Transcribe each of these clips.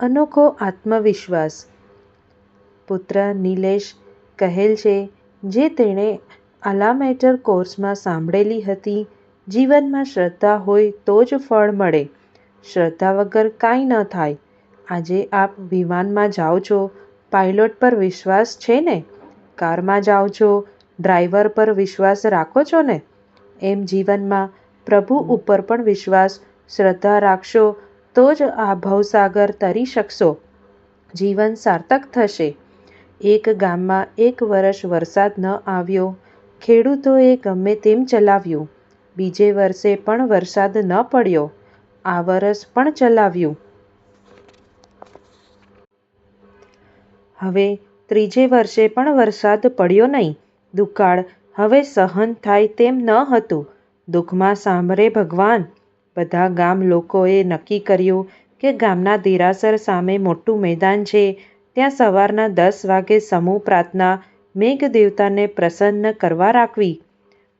અનોખો આત્મવિશ્વાસ. પુત્ર નિલેશ કહેલ છે, જે તેણે આલામેટર કોર્સમાં સાંભળેલી હતી, જીવનમાં શ્રદ્ધા હોય તો જ ફળ મળે. શ્રદ્ધા વગર કાંઈ ન થાય. આજે આપ વિમાનમાં જાઓ છો, પાઈલોટ પર વિશ્વાસ છે ને? કારમાં જાઓ છો, ડ્રાઈવર પર વિશ્વાસ રાખો છો ને? એમ જીવનમાં પ્રભુ ઉપર પણ વિશ્વાસ, શ્રદ્ધા રાખશો તો જ આ ભવસાગર તરી શકશો, જીવન સાર્થક થશે. એક ગામમાં એક વર્ષ વરસાદ ન આવ્યો. ખેડૂતોએ ગમે તેમ ચલાવ્યું. બીજે વર્ષે પણ વરસાદ ન પડ્યો. આ વરસ પણ ચલાવ્યું. હવે ત્રીજે વર્ષે પણ વરસાદ પડ્યો નહીં. દુકાળ હવે સહન થાય તેમ ન હતું. દુઃખમાં સાંભરે ભગવાન! બધા ગામ લોકોએ નક્કી કર્યું કે ગામના દેરાસર સામે મોટું મેદાન છે, ત્યાં સવારના દસ વાગે સમૂહ પ્રાર્થના મેઘદેવતાને પ્રસન્ન કરવા રાખવી.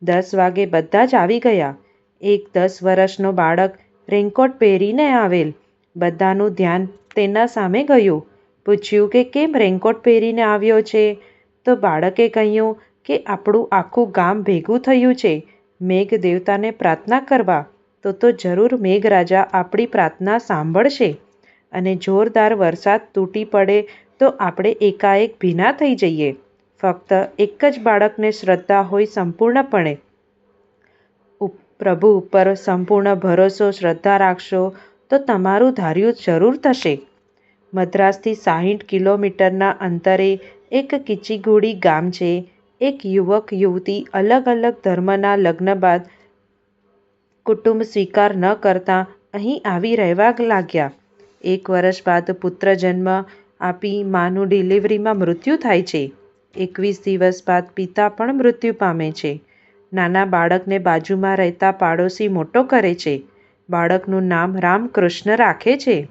દસ વાગે બધા જ આવી ગયા. એક દસ વર્ષનો બાળક રેનકોટ પહેરીને આવેલ. બધાનું ધ્યાન તેના સામે ગયું. પૂછ્યું કે કેમ રેનકોટ પહેરીને આવ્યો છે? તો બાળકે કહ્યું કે આપણું આખું ગામ ભેગું થયું છે મેઘદેવતાને પ્રાર્થના કરવા, તો તો જરૂર મેઘરાજા આપણી પ્રાર્થના સાંભળશે અને જોરદાર વરસાદ તૂટી પડે તો આપણે એકાએક ભીના થઈ જઈએ. ફક્ત એક જ બાળકને શ્રદ્ધા હોય સંપૂર્ણપણે. પ્રભુ ઉપર સંપૂર્ણ ભરોસો, શ્રદ્ધા રાખશો તો તમારું ધાર્યું જરૂર થશે. મદ્રાસથી સાહીઠ કિલોમીટરના અંતરે એક કિચીગુડી ગામ છે. એક યુવક યુવતી અલગ અલગ ધર્મના લગ્ન બાદ કુટુંબ સ્વીકાર ન કરતાં અહીં આવી રહેવા લાગ્યા. એક વર્ષ બાદ પુત્ર જન્મ આપી માનું ડિલિવરીમાં મૃત્યુ થાય છે. એકવીસ દિવસ બાદ પિતા પણ મૃત્યુ પામે છે. નાના બાળકને બાજુમાં રહેતા પાડોશી મોટો કરે છે. બાળકનું નામ રામકૃષ્ણ રાખે છે.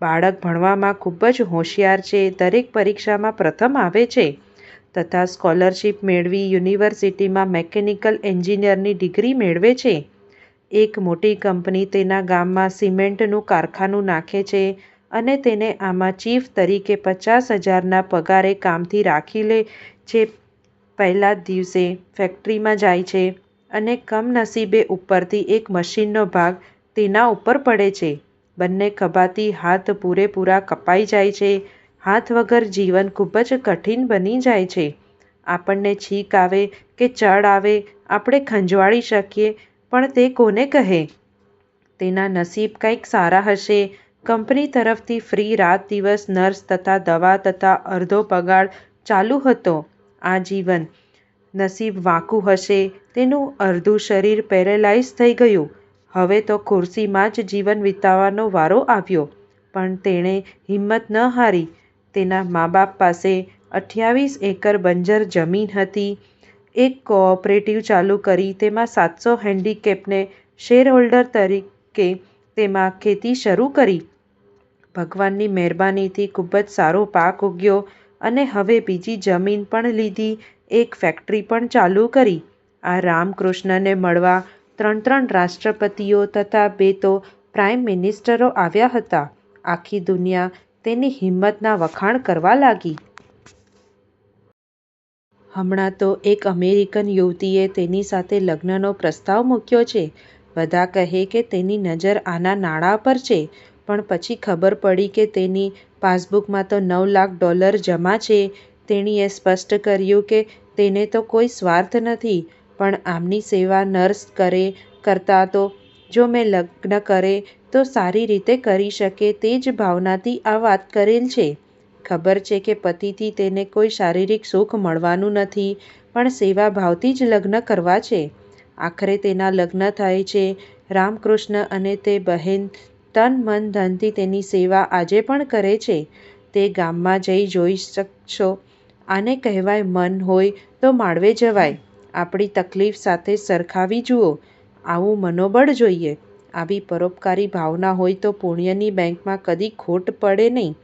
બાળક ભણવામાં ખૂબ જ હોશિયાર છે, દરેક પરીક્ષામાં પ્રથમ આવે છે તથા સ્કોલરશીપ મેળવી યુનિવર્સિટીમાં મેકેનિકલ એન્જિનિયરની ડિગ્રી મેળવે છે. એક મોટી કંપની તેના ગામમાં સિમેન્ટનું કારખાનું નાખે છે અને તેને આમાં ચીફ તરીકે પચાસ હજારના પગારે કામથી રાખી લે છે પહેલા જ દિવસે ફેક્ટરીમાં જાય છે અને કમનસીબે ઉપરથી એક મશીનનો ભાગ તેના ઉપર પડે છે. બંને ખભાથી હાથ પૂરેપૂરા કપાઈ જાય છે. હાથ વગર જીવન ખૂબ જ કઠિન બની જાય છે. આપણને છીંક આવે કે ચડ આવે, આપણે ખંજવાળી શકીએ પણ તે કોને કહે? તેના નસીબ કંઈક સારા હશે. કંપની તરફથી ફ્રી રાત દિવસ નર્સ તથા દવા તથા અડધો પગાર ચાલુ હતો આ જીવન નસીબ વાંકું હશે, તેનું અડધું શરીર પેરેલાઇઝ થઈ ગયું. હવે તો ખુરશીમાં જ જીવન વિતાવવાનો વારો આવ્યો. પણ તેણે હિંમત ન હારી. તેના મા બાપ પાસે અઠ્યાવીસ એકર બંજર જમીન હતી. એક કો-ઓપરેટિવ ચાલુ કરી તેમાં સાતસો હેન્ડીકેપને શેરહોલ્ડર તરીકે તેમાં ખેતી શરૂ કરી. ભગવાનની મહેરબાનીથી ખૂબ જ સારો પાક ઉગ્યો અને હવે બીજી જમીન પણ લીધી, એક ફેક્ટરી પણ ચાલુ કરી. આ રામકૃષ્ણને મળવા ત્રણ ત્રણ રાષ્ટ્રપતિઓ તથા બે તો પ્રાઇમ મિનિસ્ટરો આવ્યા હતા. આખી દુનિયા તેની હિંમતના વખાણ કરવા લાગી. હમણાં તો એક અમેરિકન યુવતીએ તેની સાથે લગ્નનો પ્રસ્તાવ મૂક્યો છે. બધા કહે કે તેની નજર આના નાણાં પર છે, પણ પછી ખબર પડી કે તેની પાસબુકમાં તો નવ લાખ ડોલર જમા છે. તેણીએ સ્પષ્ટ કર્યું કે તેને તો કોઈ સ્વાર્થ નથી, પણ આમની સેવા નર્સ કરે કરતાં તો જો મેં લગ્ન કરે તો સારી રીતે કરી શકે તે જ ભાવનાથી આ વાત કરેલ છે. ખબર છે કે પતિથી તેને કોઈ શારીરિક સુખ મળવાનું નથી, પણ સેવા ભાવથી જ લગ્ન કરવા છે. આખરે તેના લગ્ન થાય છે. રામકૃષ્ણ અને તે બહેન તન, મન, ધનથી તેની સેવા આજે પણ કરે છે. તે ગામમાં જઈ જોઈ શકશો. આને કહેવાય મન હોય તો માળવે જવાય. આપણી તકલીફ સાથે સરખાવી જુઓ. આવું મનોબળ જોઈએ. આવી પરોપકારી ભાવના હોય તો પુણ્યની બેંકમાં કદી ખોટ પડે નહીં.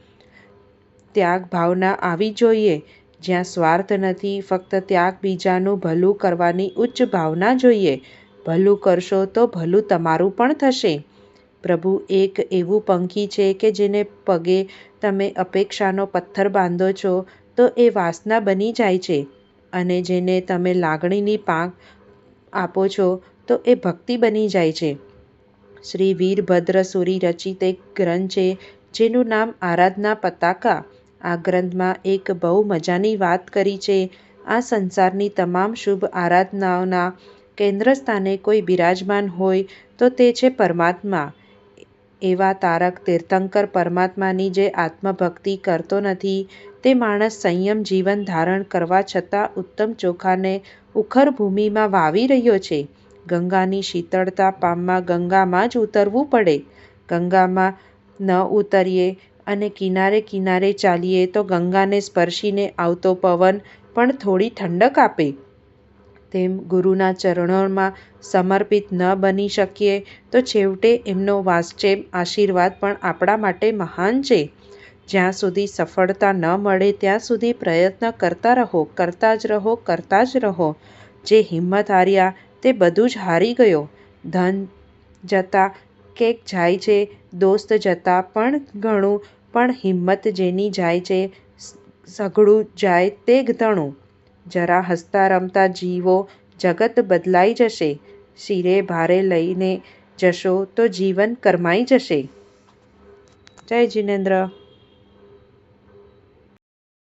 ત્યાગ ભાવના આવી જોઈએ. જ્યાં સ્વાર્થ નથી, ફક્ત ત્યાગ બીજાનું ભલું કરવાની ઉચ્ચ ભાવના જોઈએ. ભલું કરશો તો ભલું તમારું પણ થશે. પ્રભુ એક એવું પંખી છે કે જેને પગે તમે અપેક્ષાનો પથ્થર બાંધો છો તો એ વાસના બની જાય છે અને જેને તમે લાગણીની પાંખ આપો છો તો એ ભક્તિ બની જાય છે શ્રી વીરભદ્ર સુરી રચિત એક ગ્રંથ છે જેનું નામ આરાધના પતાકા આ ગ્રંથમાં એક બહુ મજાની વાત કરી છે. આ સંસારની તમામ શુભ આરાધનાઓના કેન્દ્રસ્થાને કોઈ બિરાજમાન હોય તો તે છે પરમાત્મા. એવા તારક તીર્થંકર પરમાત્માની જે આત્મભક્તિ કરતો નથી, તે માણસ સંયમ જીવન ધારણ કરવા છતાં ઉત્તમ ચોખાને ઉખર ભૂમિમાં વાવી રહ્યો છે. ગંગાની શીતળતા પામવા ગંગામાં જ ઉતરવું પડે. ગંગામાં ન ઉતરીએ અને કિનારે કિનારે ચાલીએ તો ગંગાને સ્પર્શીને આવતો પવન પણ થોડી ઠંડક આપે. તેમ ગુરુના ચરણોમાં સમર્પિત ન બની શકીએ તો છેવટે એમનો વાસચેમ આશીર્વાદ પણ આપણા માટે મહાન છે. જ્યાં સુધી સફળતા ન મળે ત્યાં સુધી પ્રયત્ન કરતા રહો, કરતા જ રહો, કરતા જ રહો. જે હિંમત હાર્યા તે બધું જ હારી ગયો. ધન જતા, કેક જાય છે, દોસ્ત જતા પણ ઘણું પણ હિંમત જેની જાય છે, સઘળું જાય તે ઘણું જરા હસતા રમતા જીવો જગત બદલાઈ જશે. શિરે ભારે લઈને જશો તો જીવન કરમાઈ જશે. જય જિનેન્દ્ર.